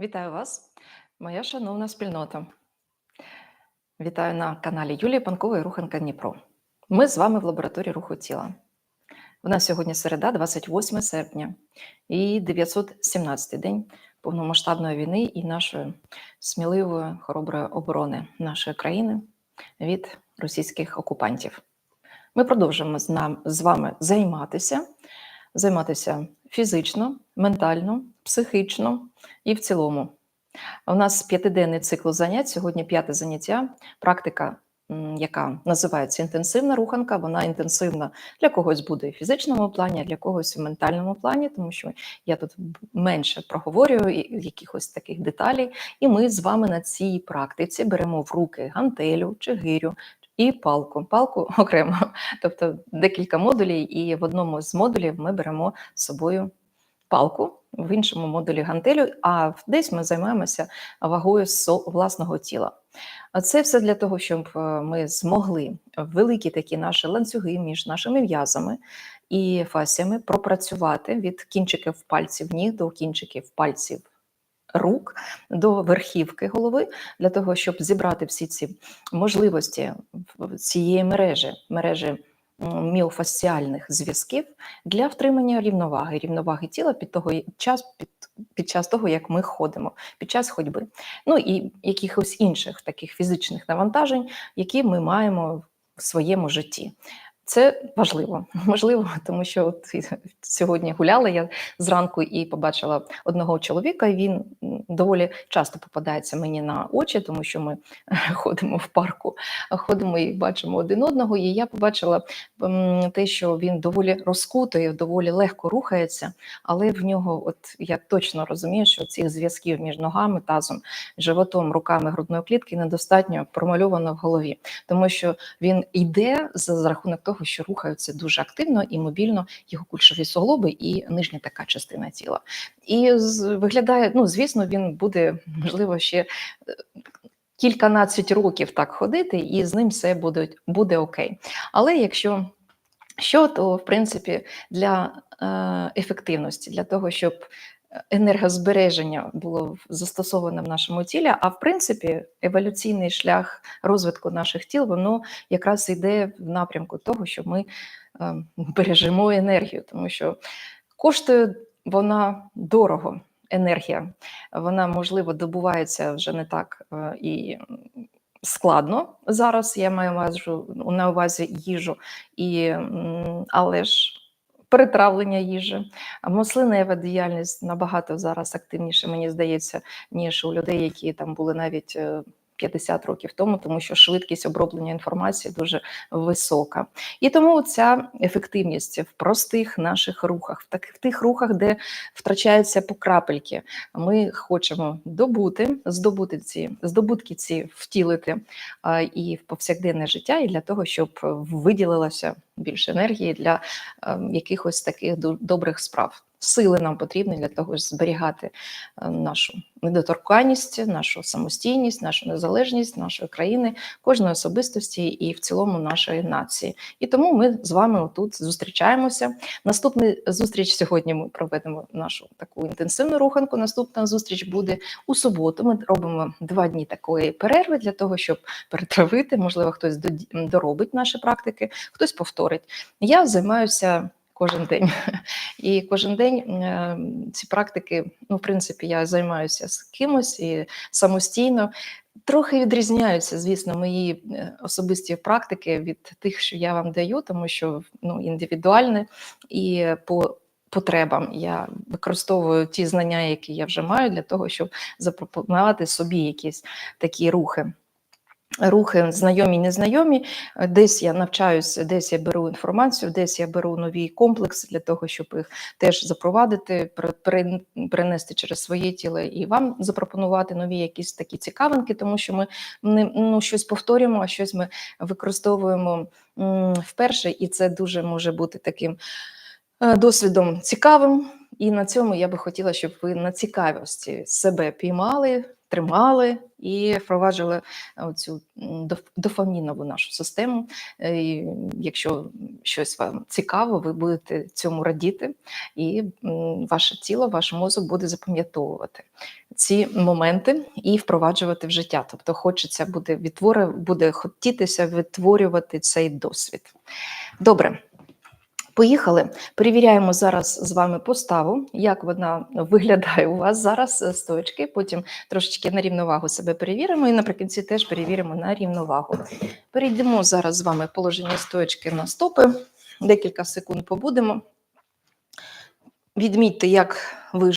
Вітаю вас, моя шановна спільнота. Вітаю на каналі Юлії Панкової Руханка Дніпро. Ми з вами в лабораторії руху тіла. У нас сьогодні середа, 28 серпня, і 917 й день повномасштабної війни і нашої сміливої хороброї оборони нашої країни від російських окупантів. Ми нам, з вами займатися, займатися фізично, ментально, психічно і в цілому. У нас п'ятиденний цикл занять. Сьогодні п'яте заняття. Практика, яка називається інтенсивна руханка. Вона інтенсивна для когось буде в фізичному плані, а для когось в ментальному плані, тому що я тут менше проговорюю якихось таких деталей. І ми з вами на цій практиці беремо в руки гантелю чи гирю. І палку, палку окремо, тобто декілька модулів, і в одному з модулів ми беремо з собою палку, в іншому модулі гантелю, а десь ми займаємося вагою со- власного тіла. Це все для того, щоб е, ми змогли великі такі наші ланцюги між нашими в'язами і фасціями пропрацювати від кінчиків пальців ніг до кінчиків пальців рук до верхівки голови, для того, щоб зібрати всі ці можливості цієї мережі, мережі міофасціальних зв'язків для втримання рівноваги, рівноваги тіла під того час, під, під час того, як ми ходимо, під час ходьби. Ну і якихось інших таких фізичних навантажень, які ми маємо в своєму житті. Це важливо, можливо, тому що от сьогодні гуляла я зранку і побачила одного чоловіка. Він доволі часто попадається мені на очі, тому що ми ходимо в парку, ходимо і бачимо один одного. І я побачила те, що він доволі розкутий, доволі легко рухається, але в нього, от я точно розумію, що цих зв'язків між ногами, тазом, животом, руками грудної клітки недостатньо промальовано в голові, тому що він йде за рахунок того, що рухаються дуже активно і мобільно його кульшові суглоби і нижня така частина тіла. І виглядає, ну звісно, він буде можливо ще е, кільканадцять років так ходити, і з ним все буде, буде окей. Але якщо що, то в принципі для е, ефективності, для того, щоб енергозбереження було застосоване в нашому тілі, а в принципі, еволюційний шлях розвитку наших тіл, воно якраз йде в напрямку того, що ми е, бережемо енергію, тому що коштує вона дорого. Енергія, вона можливо добувається вже не так е, і складно зараз. Я маю на увазі- їжу, і, але ж перетравлення їжі. А мислинева діяльність набагато зараз активніше, мені здається, ніж у людей, які там були навіть е, 50 років тому, тому що швидкість оброблення інформації дуже висока. І тому ця ефективність в простих наших рухах, в таких в тих рухах, де втрачаються по крапельки. Ми хочемо добути, здобути ці здобутки ці втілити а, і в повсякденне життя, і для того, щоб виділилося більше енергії для е, якихось таких добрих справ. Сили нам потрібні для того, щоб зберігати е, нашу недоторканність, нашу самостійність, нашу незалежність нашої країни, кожної особистості і в цілому нашої нації. І тому ми з вами тут зустрічаємося. Наступна зустріч сьогодні ми проведемо нашу таку інтенсивну руханку. Наступна зустріч буде у суботу. Ми робимо два дні такої перерви для того, щоб перетравити. Можливо, хтось доробить наші практики, хтось повторить. Я займаюся кожен день. І кожен день е, ці практики, ну, в принципі, я займаюся з кимось і самостійно. Трохи відрізняються, звісно, мої е, особисті практики від тих, що я вам даю, тому що ну, індивідуальне і по потребам я використовую ті знання, які я вже маю, для того, щоб запропонувати собі якісь такі рухи. Рухи знайомі, незнайомі. Десь я навчаюся, десь я беру інформацію, десь я беру нові комплекси для того, щоб їх теж запровадити, при- при- через своє тіло і вам запропонувати нові якісь такі цікавинки, тому що ми не ну, щось повторюємо, а щось ми використовуємо вперше, і це дуже може бути таким е, досвідом цікавим, І на цьому я би хотіла, щоб ви на цікавості себе піймали, тримали і впроваджували цю дофамінову нашу систему. Е, І якщо щось вам цікаво, ви будете цьому радіти, і ваше тіло, ваш мозок буде запам'ятовувати ці моменти і впроваджувати в життя. Тобто, хочеться буде відтвори, буде хотітися відтворювати цей досвід. Добре. Поїхали. Перевіряємо зараз з вами поставу, як вона виглядає у вас зараз е, з точки. Потім трошечки на рівновагу себе перевіримо і наприкінці теж перевіримо на рівновагу. Перейдемо зараз з вами положення стоечки на стопи. Декілька секунд побудемо. Відмітьте, як ви